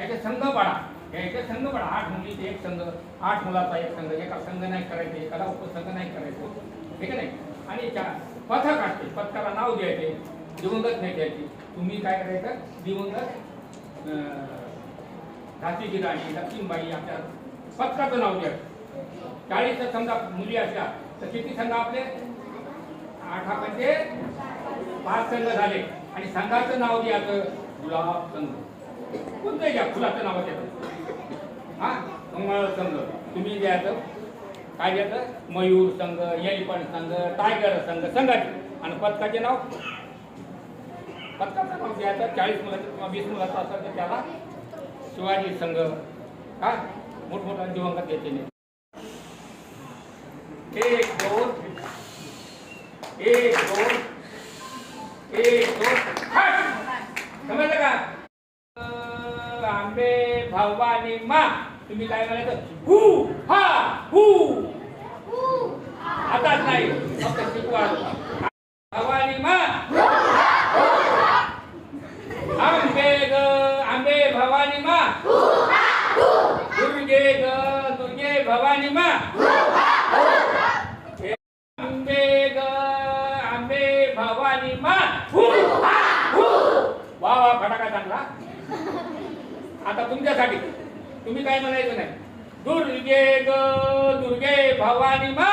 याचे संघ पाडा. याचे संघ पाडा. आठ मुलीचे एक संघ आठ मुलाचा एक संघ. एका संघ नाही करायचे एकाला उपसंघ नाही करायचो. ठीक आहे नाही? आणि चार पथक असते. पथकाला नाव द्यायचे. दिवंगत नेत्याची तुम्ही काय करायचं? दिवंगत झाशीची राणी लक्ष्मीबाई आपल्या पथकाचं नाव द्यायचं. चाळीस समजा मुली असल्या तर किती संघ आपले? आठ म्हणजे पाच संघ झाले. आणि संघाचं नाव द्यायचं गुलाब संघ. कोणतंही घ्या फुलाचं नाव द्यायचं हा कमळ संघ. तुम्ही द्यायचं काय द्यायचं मयूर संघ एलिफंट संघ टायगर संघ संघाचे. आणि पथकाचे नाव? पथकाचं नाव द्यायचं चाळीस मुलाचं किंवा वीस मुलाचं असं तर त्याला शिवाजी संघ. हा मोठमोठा दिवंगत द्यायचे नाही. एक दोन. एक दोन. एक दोन. आंबे भवानी मा. तुम्ही काय म्हणायचं? हू हा हू. आताच नाही. फक्त शिकवा. भवानी मा. आंबे ग आंबे भवानी मा. दुर्गे ग दुर्गे भवानी मा. आंबे ग आंबे भवानी मा. वा वा फटाका चांगला. आता तुमच्यासाठी. तुम्ही काय म्हणायचं नाही. दुर्गे ग दुर्गे भवानी मा